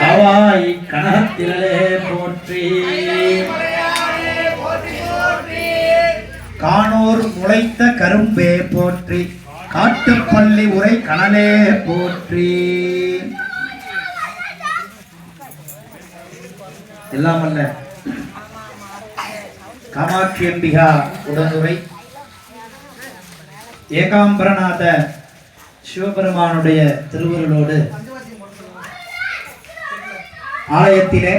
காவாய் கனகத்திலே போற்றி. காணோர் முளைத்த கரும்பே போற்றி. காட்டுப்பள்ளி உரை கனலே போற்றி. எல்லாம் அல்ல. காமாட்சி அம்பிகா உடனுரை. ஏகாம்பரநாத சிவபெருமானுடைய திருவருளோடு ஆலயத்திலே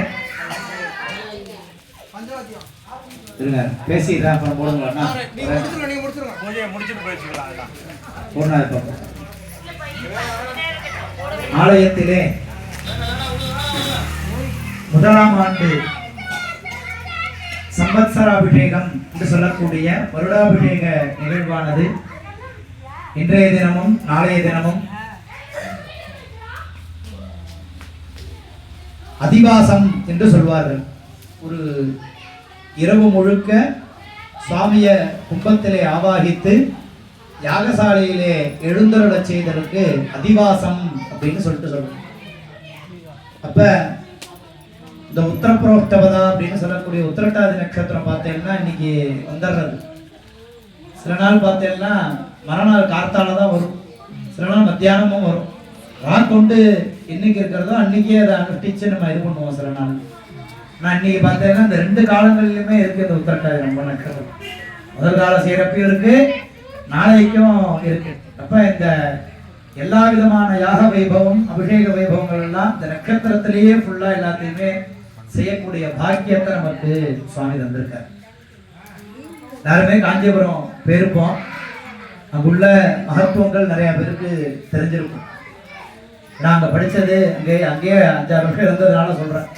இருங்க பேசிடுறேன் அப்புறம் போடுங்களா? ஆலயத்திலே முதலாம் ஆண்டு சம்பத்சராபிஷேகம் என்று சொல்லக்கூடிய வருடாபிஷேக நிகழ்வானது. இன்றைய தினமும் நாளைய தினமும் அதிவாசம் என்று சொல்வார்கள். ஒரு இரவு முழுக்க சுவாமிய கும்பத்திலே ஆவாகித்து யாகசாலையிலே எழுந்தருளச் செய்ததற்கு அதிவாசம் அப்படின்னு சொல்லிட்டு சொல்றோம் அப்ப இந்த உத்தரப்புரோக்தவதா அப்படின்னு சொல்லக்கூடிய உத்திரட்டாதி நட்சத்திரம் பார்த்தேன்னா இன்னைக்கு வந்துடுறது. சில நாள் பார்த்தேன்னா மறுநாள் கார்த்தால தான் வரும். சில நாள் மத்தியானமும் வரும். ராக் கொண்டு இன்னைக்கு இருக்கிறதோ அன்னைக்கே அதை அனுஷ்டிச்சு நம்ம இது பண்ணுவோம் சில நாள். நான் இன்னைக்கு பார்த்தேன்னா இந்த ரெண்டு காலங்களிலுமே இருக்கு இந்த உத்தரட்டாதி ரொம்ப நக்கிறது முதல் கால சிறப்பும் இருக்கு நாளைக்கும் இருக்கு. அப்ப இந்த எல்லா விதமான யாக வைபவம் அபிஷேக வைபவங்கள் எல்லாம் இந்த நட்சத்திரத்திலேயே ஃபுல்லா எல்லாத்தையுமே செய்யக்கூடிய பாக்கியத்தை நமக்கு சுவாமி தந்திருக்கார். எல்லாருமே காஞ்சிபுரம் போயிருப்போம். அங்குள்ள மகத்துவங்கள் நிறைய பேருக்கு தெரிஞ்சிருக்கும். நாங்க படிச்சது அங்கே அங்கேயே அஞ்சாறு வருஷம் இருந்ததுனால சொல்றேன்.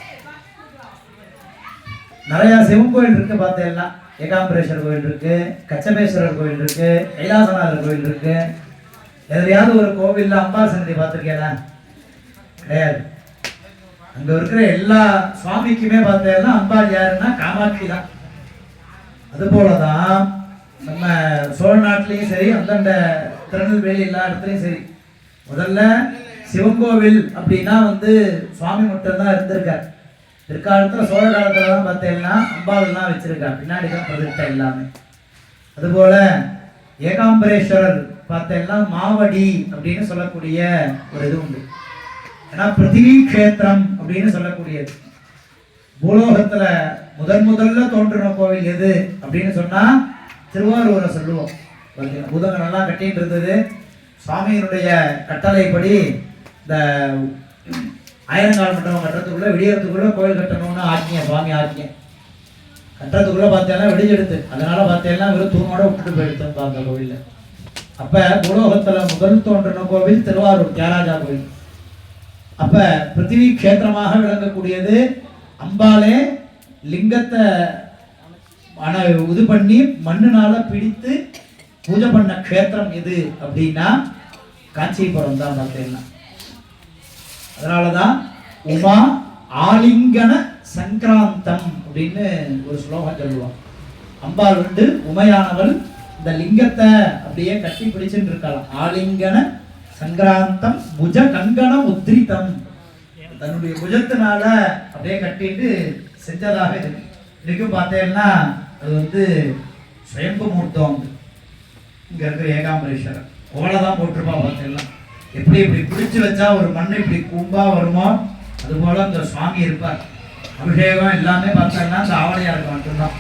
நிறைய சிவன் கோயில் இருக்கு பார்த்தேன்னா ஏகாம்பரேஸ்வரர் கோயில் இருக்கு கச்சபேஸ்வரர் கோயில் இருக்கு கைலாசநாதர் கோயில் இருக்கு. எதிலையாவது ஒரு கோவில்ல அம்பா சன்னதி பார்த்துருக்கேனா கிடையாது. அங்க இருக்கிற எல்லா சுவாமிக்குமே பார்த்தேன்னா அம்பாள் யாருன்னா காமாட்சி தான். அது போலதான் நம்ம சோழ நாட்டிலையும் சரி அந்தந்த திருநெல்வேலி எல்லா இடத்துலையும் சரி. முதல்ல சிவங்கோவில் அப்படின்னா வந்து சுவாமி மட்டும்தான் இருந்திருக்கார். பிற்காலத்தில் சோழ காலத்துல தான் பார்த்தீங்கன்னா அம்பாள்லாம் வச்சுருக்கார். பின்னாடி தான் பிரதிஷ்டை எல்லாமே. அதுபோல் ஏகாம்பரேஸ்வரர் பார்த்தீங்கன்னா மாவடி அப்படின்னு சொல்லக்கூடிய ஒரு இது உண்டு. ஏன்னா பிருத்திவி கஷேத்திரம் அப்படின்னு சொல்லக்கூடியது. பூலோகத்தில் முதன் முதல்ல தோன்றின கோவில் எது அப்படின்னு சொன்னால் திருவாரூரை சொல்லுவோம். புதங்க நல்லா கட்டின்னு இருந்தது சுவாமியினுடைய கட்டளைப்படி இந்த ஆயிரங்கால் மண்டபம் கட்டுறதுக்குள்ள விடியறதுக்குள்ள கோயில் கட்டணும்னு ஆக்கியம் சுவாமி ஆக்கியம். கட்டுறதுக்குள்ள பார்த்தேன்னா விடிஞ்செடுத்து. அதனால பார்த்தேன்னா வெறும் தூணோட விட்டுட்டு போயிடுத்தோம் அந்த கோவிலில் அப்போ பூலோகத்துல முதல் தோன்றின கோவில் திருவாரூர் தியாகராஜா கோவில் அப்போ பிருத்திவி க்ஷேத்திரமாக விளங்கக்கூடியது அம்பாலே லிங்கத்தை ஆனால் இது பண்ணி மண்ணுனால பிடித்து பூஜை பண்ண க்ஷேத்திரம் எது அப்படின்னா காஞ்சிபுரம் தான் பார்த்தீங்கன்னா அதனாலதான் உமா ஆலிங்கன சங்கராந்தம் அப்படின்னு ஒரு ஸ்லோகம் சொல்லுவான். அம்பாள் வந்து உமையானவள் இந்த லிங்கத்தை அப்படியே கட்டி பிடிச்சுட்டு இருக்கலாம் ஆலிங்கன சங்கராந்தம் புஜ கங்கண உத்ரிதம் தன்னுடைய புஜத்தினால அப்படியே கட்டிட்டு செஞ்சதாக இருக்கு. இன்னைக்கும் பார்த்தேன்னா அது வந்து சுயம்பு மூர்த்தம் வந்து இங்கே இருக்கிற ஏகாம்பரேஸ்வரர். ஓலைதான் போட்டிருப்பா பார்த்தெல்லாம் எப்படி இப்படி பிடிச்சி வச்சா ஒரு மண் இப்படி கும்பா வருமோ? அது போல் அந்த சுவாமி இருப்பார். அபிஷேகம் எல்லாமே பார்த்தோம்னா அந்த ஆவணையாருக்கு மட்டும்தான்.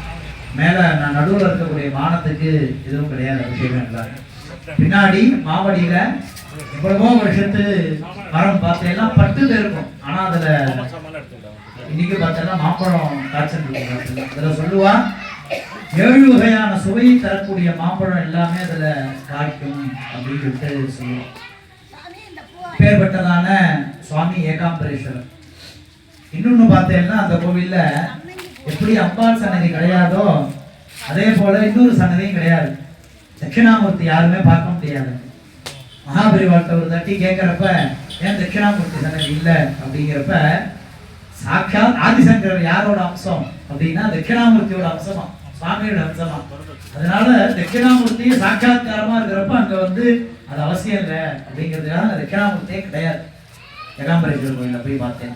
மேலே நான் நடுவில் இருக்கக்கூடிய வானத்துக்கு எதுவும் கிடையாது அபிஷேகம் எல்லாரும் பின்னாடி மாவடியில் எவ்வளவோ வருஷத்து மரம் பார்த்தேன்னா பட்டுல இருக்கும். ஆனால் அதில் இன்னைக்கு பார்த்தோன்னா மாம்பழம் காய்ச்சல் அதில் அதுல சொல்லுவா ஏழு வகையான சுவையை தரக்கூடிய மாம்பழம் எல்லாமே அதுல காய்க்கும் அப்படின்னு சொல்லிட்டு சொல்லுவோம். பேர்பட்டதான சுவாமி ஏகாம்பரேஸ்வரர். இன்னொன்னு பார்த்தேன்னா அந்த கோவில்ல எப்படி அம்பாள் சன்னதி கிடையாதோ அதே போல இன்னொரு சன்னதியும் கிடையாது. தட்சிணாமூர்த்தி யாருமே பார்க்க முடியாது. மகாபரிவாரத்தை ஒரு தட்டி கேட்குறப்ப ஏன் தட்சிணாமூர்த்தி சன்னதி இல்லை? அப்படிங்கிறப்ப சாட்சாத் ஆதிசங்கரர் யாரோட அம்சம்? அப்படின்னா தட்சிணாமூர்த்தியோட அம்சமா? சுவாமியோட அம்சமா அதனால தட்சிணாமூர்த்தி சாட்சாத்காரமா இருக்கிறப்ப அங்க வந்து அது அவசியம் இல்லை அப்படிங்கிறதுனால தட்சிணாமூர்த்தியே கிடையாது. ஏகாம்பரேஸ்வரர் கோயில போய் பார்த்தேன்.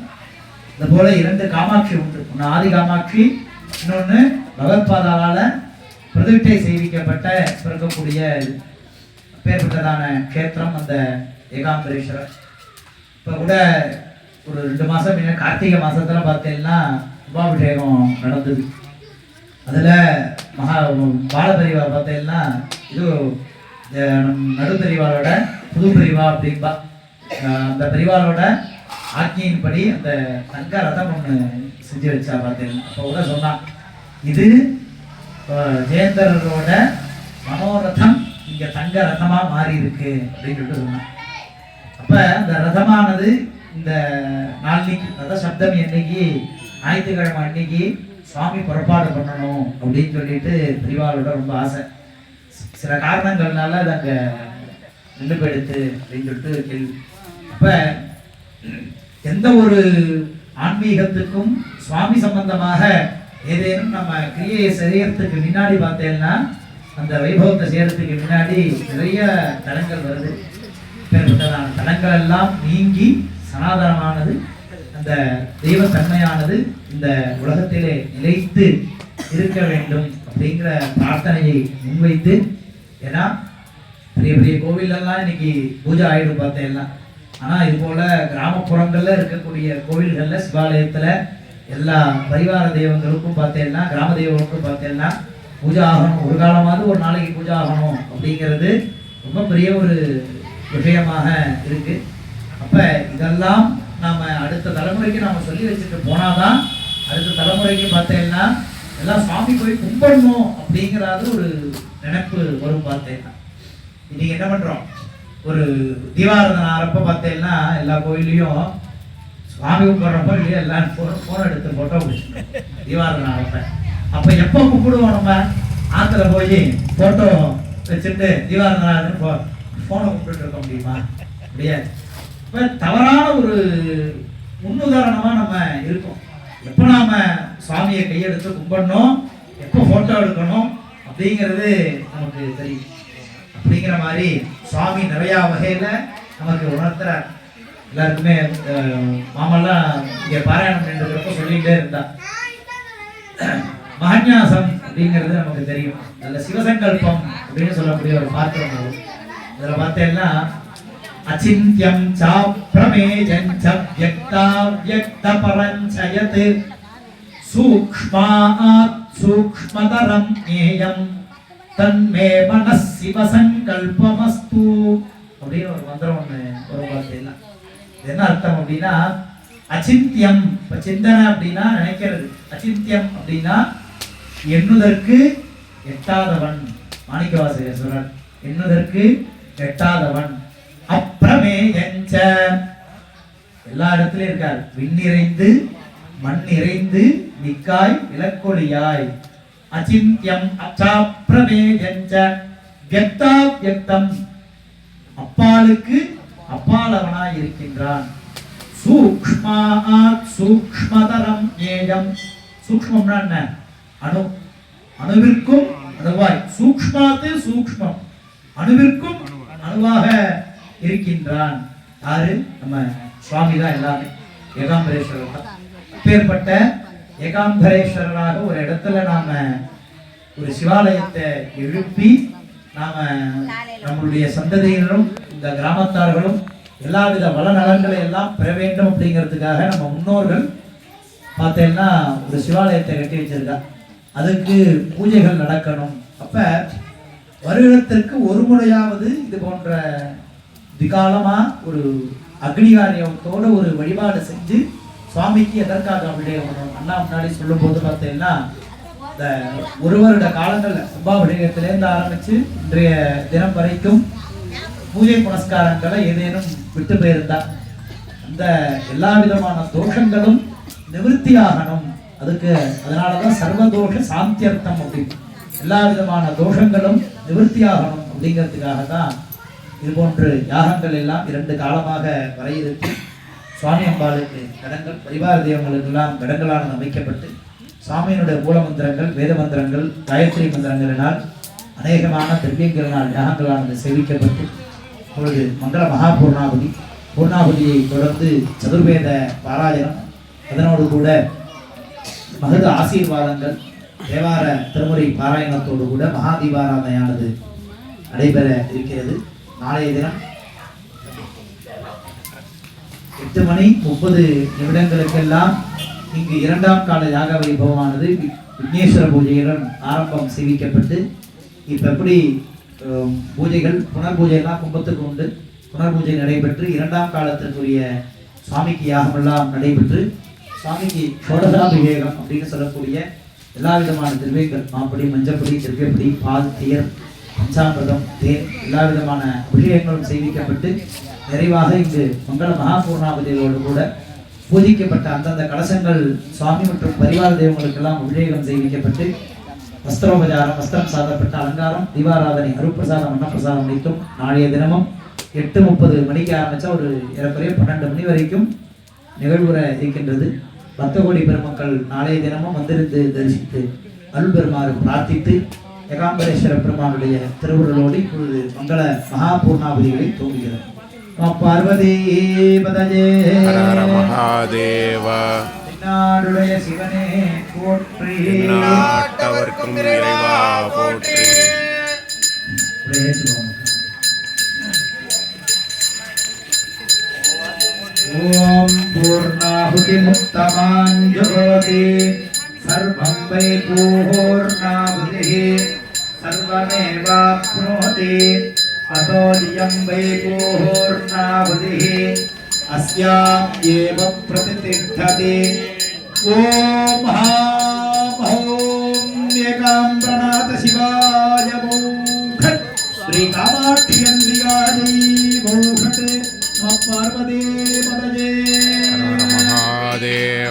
இந்த போல இரண்டு காமாட்சி உண்டு. ஒன்று ஆதி காமாட்சி இன்னொன்று பகவத்பாதாவால பிரதிஷ்டை செய்விக்கப்பட்ட பிறக்கக்கூடிய பேர்பட்டதான கேத்திரம் அந்த ஏகாம்பரேஸ்வரர். இப்போ கூட ஒரு ரெண்டு மாதம் முன்ன கார்த்திகை மாசத்துல பார்த்தீங்கன்னா உபாபிஷேகம் நடந்தது. அதில் மகா பாலபரிவா பார்த்தீங்கன்னா இது அஹ், புது பிரிவா அப்படின்பா. அந்த பிரிவாரோட ஆக்கியின்படி அந்த தங்க ரதம் ஒன்று செஞ்சு வச்சா பார்த்தீங்கன்னா அப்போ கூட சொன்னான் இது ஜெயந்தரோட மனோரதம் இங்கே தங்க ரதமாக மாறி இருக்கு அப்படின்னு சொல்லிட்டு சொன்னான். அப்போ அந்த ரதமானது இந்த நாளைக்கு ரத சப்தமி அன்னைக்கு ஞாயிற்றுக்கிழமை அன்னைக்கு சுவாமி புறப்பாடு பண்ணணும் அப்படின்னு சொல்லிட்டு பிரிவாளோட ரொம்ப ஆசை. சில காரணங்கள்னால அது அங்கே நின்று போயிடுத்து அப்படின்னு சொல்லிட்டு கேள்வி. அப்போ எந்த ஒரு ஆன்மீகத்துக்கும் சுவாமி சம்பந்தமாக ஏதேனும் நம்ம கிரியையை செய்யறதுக்கு முன்னாடி பார்த்தேன்னா அந்த வைபவத்தை செய்யறதுக்கு முன்னாடி நிறைய தலங்கள் வருது. தலங்கள் எல்லாம் நீங்கி சனாதனமானது அந்த தெய்வத்தன்மையானது இந்த உலகத்திலே நிலைத்து இருக்க வேண்டும் அப்படிங்கிற பிரார்த்தனையை முன்வைத்து ஏன்னா பெரிய பெரிய கோவிலெல்லாம் இன்னைக்கு பூஜை ஆயிடும் பார்த்தேன்னா ஆனால் இது போல கிராமப்புறங்களில் இருக்கக்கூடிய கோவில்களில் சிவாலயத்தில் எல்லா பரிவார தெய்வங்களுக்கும் பார்த்தேன்னா கிராம தெய்வங்களுக்கும் பார்த்தேன்னா பூஜை ஆகணும். ஒரு காலமாவது ஒரு நாளைக்கு பூஜை ஆகணும் அப்படிங்கிறது ரொம்ப பெரிய ஒரு விஷயமாக இருக்குது அப்போ இதெல்லாம் நாம் அடுத்த தலைமுறைக்கு நாம சொல்லி வச்சுட்டு போனாதான் அடுத்த தலைமுறைக்கு பார்த்தேன்னா எல்லாம் சாமி போய் கும்பிடணும் அப்படிங்கிறது ஒரு நினைப்பு வரும் பார்த்தேன்னா. இன்னைக்கு என்ன பண்றோம்? ஒரு தீபாராதனை ஆரப்ப பார்த்தேன்னா எல்லா கோயிலையும் சுவாமி கும்பிட்றப்ப இல்லையா எல்லாரும் ஃபோன் ஃபோன் எடுத்து ஃபோட்டோ பிடிச்சிட்டோம் தீபாராதனை ஆரப்ப அப்போ எப்போ கும்பிடுவோம் நம்ம? ஆத்துல போய் ஃபோட்டோ வச்சுட்டு தீபாராதனை ஃபோனை கும்பிட்டு இருக்க முடியுமா? முடியாது. இப்போ தவறான ஒரு முன்னுதாரணமாக நம்ம இருக்கோம். எப்போ நாம் சுவாமியை கையெடுத்து கும்பிடணும்? எப்போ ஃபோட்டோ எடுக்கணும்? அப்படிங்கிறது நமக்கு தெரியும். அப்படிங்கிற மாதிரி சுவாமி நிறையா வகையில் நமக்கு உணர்த்துறார். எல்லாருக்குமே மாமெல்லாம் இங்கே பாராயணம் நின்றுக்கிறப்ப சொல்லிகிட்டே இருந்தா. மகன்யாசம் அப்படிங்கிறது நமக்கு தெரியும். அதில் சிவசங்கல்பம் அப்படின்னு சொல்லக்கூடிய ஒரு பாத்திரம் வரும் பார்த்தேன்னா அச்சிந்தியம் சாப்ரமேஜம் ச வியக்தா வியக்த பரஞ்சயத் சூக்ஷ்மாத் சூக்ஷ்மதரம் மேயம் தன்மே மனஸ் சிவசங்கல்பமஸ்து அப்படின்னு ஒரு மந்திரம் ஒன்று ஒரு பார்த்தீங்கன்னா என்ன அர்த்தம் அப்படின்னா அச்சிந்தியம் இப்போ சிந்தனை அப்படின்னா நினைக்கிறது அச்சிந்தியம் அப்படின்னா எண்ணுதற்கு எட்டாதவன் மாணிக்கவாசகர் சொல்றார் எண்ணுதற்கு எட்டாதவன் அப்பிரமேயஞ்ச எல்லா இடத்துலயும் இருக்கார். விண்ணிறைந்து மண் நிறைந்து மிக்காய் விளக்கொளியாய். அச்சிந்தியம் எஞ்ச வியக்தா வியக்தம் அப்பாலுக்கு அப்பாலவனாய் இருக்கின்றான். சூக்ஷ்மாத் சூக்மதரம் ஏயம். சூக்மம்னா என்ன? அணு. அணுவிற்கும் அணுவாய். சூக்மாத்து சூக்மம் அணுவிற்கும் அணுவாக. இருக்கின்றான். யாரு? நம்ம சுவாமி தான் எல்லாமே. ஏகாம்பரேஸ்வரர் தான். அப்பேற்பட்ட ஏகாம்பரேஸ்வரராக ஒரு இடத்துல நாம ஒரு சிவாலயத்தை எழுப்பி நாம நம்மளுடைய சந்ததியினரும் இந்த கிராமத்தார்களும் எல்லாவித வள நலன்களை எல்லாம் பெற வேண்டும் அப்படிங்கிறதுக்காக நம்ம முன்னோர்கள் பார்த்தேன்னா ஒரு சிவாலயத்தை கட்டி வச்சிருக்கா. அதுக்கு பூஜைகள் நடக்கணும். அப்ப வருடத்திற்கு ஒரு முறையாவது இது போன்ற விகாலமாக ஒரு அக்னிகாரியத்தோட ஒரு வழிபாடு செஞ்சு சுவாமிக்கு எதற்காக அப்படியே அண்ணா முன்னாடி சொல்லும் போது பார்த்தீங்கன்னா இந்த ஒரு வருட காலங்கள்ல கும்பாபிஷேகத்திலேருந்து ஆரம்பிச்சு இன்றைய தினம் வரைக்கும் பூஜை புனஸ்காரங்களை ஏதேனும் விட்டு போயிருந்தா அந்த எல்லா விதமான தோஷங்களும் நிவர்த்தியாகணும். அதுக்கு அதனாலதான் சர்வதோஷ சாந்தியர்த்தம் அப்படின்னு. எல்லா விதமான தோஷங்களும் நிவர்த்தியாகணும் அப்படிங்கிறதுக்காக தான் இதுபோன்று யாகங்கள் எல்லாம் இரண்டு காலமாக வரையிருக்கு சுவாமி அம்பாளுக்கு கடங்கள் பரிவார தெய்வங்களுக்கெல்லாம் கடங்களானது அமைக்கப்பட்டு சாமியினுடைய மூல மந்திரங்கள் வேத மந்திரங்கள் காயத்ரி மந்திரங்களினால் அநேகமான திரவியங்களினால் யாகங்களானது சேவிக்கப்பட்டு இப்பொழுது மங்கள மகாபூர்ணாபதி பூர்ணாபதியை தொடர்ந்து சதுர்வேத பாராயணம் அதனோடு கூட மகது ஆசீர்வாதங்கள் தேவார திருமுறை பாராயணத்தோடு கூட மகா தீபாராதனையானது நடைபெற இருக்கிறது. நாளைய தினம் எட்டு மணி முப்பது நிமிடங்களுக்கெல்லாம் இங்கு இரண்டாம் கால யாக வைபவமானது விக்னேஸ்வர பூஜையுடன் ஆரம்பம் செய்விக்கப்பட்டு இப்போ எப்படி பூஜைகள் புனர் பூஜையெல்லாம் கும்பத்துக்கு உண்டு. புனர் பூஜை நடைபெற்று இரண்டாம் காலத்திற்குரிய சுவாமிக்கு யாகமெல்லாம் நடைபெற்று சுவாமிக்கு சோடசாபிஷேகம் அப்படின்னு சொல்லக்கூடிய எல்லா விதமான திரவியங்கள் மாப்படி மஞ்சப்படி திரவியப்படி பால் தீயர் பஞ்சாமிரதம் தேர் எல்லா விதமான அபிஷேகங்களும் செய்விக்கப்பட்டு நிறைவாக இங்கு மங்கள மகாபூர்ணாபதியோடு கூட பூஜிக்கப்பட்ட அந்தந்த கலசங்கள் சுவாமி மற்றும் பரிவார தெய்வங்களுக்கெல்லாம் அபிஷேகம் செய்விக்கப்பட்டு வஸ்திரோபஜாரம் வஸ்திரம் சாதப்பட்ட அலங்காரம் தீபாராதனை அருப்பிரசாதம் அன்னப்பிரசாதம் அளித்தும் நாளைய தினமும் எட்டு முப்பது மணிக்கு ஆரம்பித்தா ஒரு ஏறக்குறைய பன்னெண்டு மணி வரைக்கும் நிகழ்வுற இருக்கின்றது. பக்த கோடி பெருமக்கள் நாளைய தினமும் வந்திருந்து தரிசித்து அருள் பெருமாறு பிரார்த்தித்து ஏகாம்பரேஸ்வர பெருமானுடைய திருவுருளோடு இப்பொழுது மங்கள மகாபூர்ணாபதிகளை தூங்குகிறோம். நம பார்வதி பதஜே. ஹர ஹர மகாதேவ. நாடுடைய சிவனே போற்றி. நாட்டவர்க்கும் இறைவா போற்றி. அப்படியே ஏற்றுக்கோங்க. ஓம் பூர்ணாಹುತಿ முக்தமாஞ்சோதி सर्वं वै पूहोर्नाबुधिः सर्वमेवाप्नोति। ततो वै पूहोर्नाबुधिः अस्याम् एव प्रतितिष्ठति। ॐ हाँ प्रणात शिवाय मूखट् श्रीकामाक्षियन्दिगायै मूखट् मम पार्वती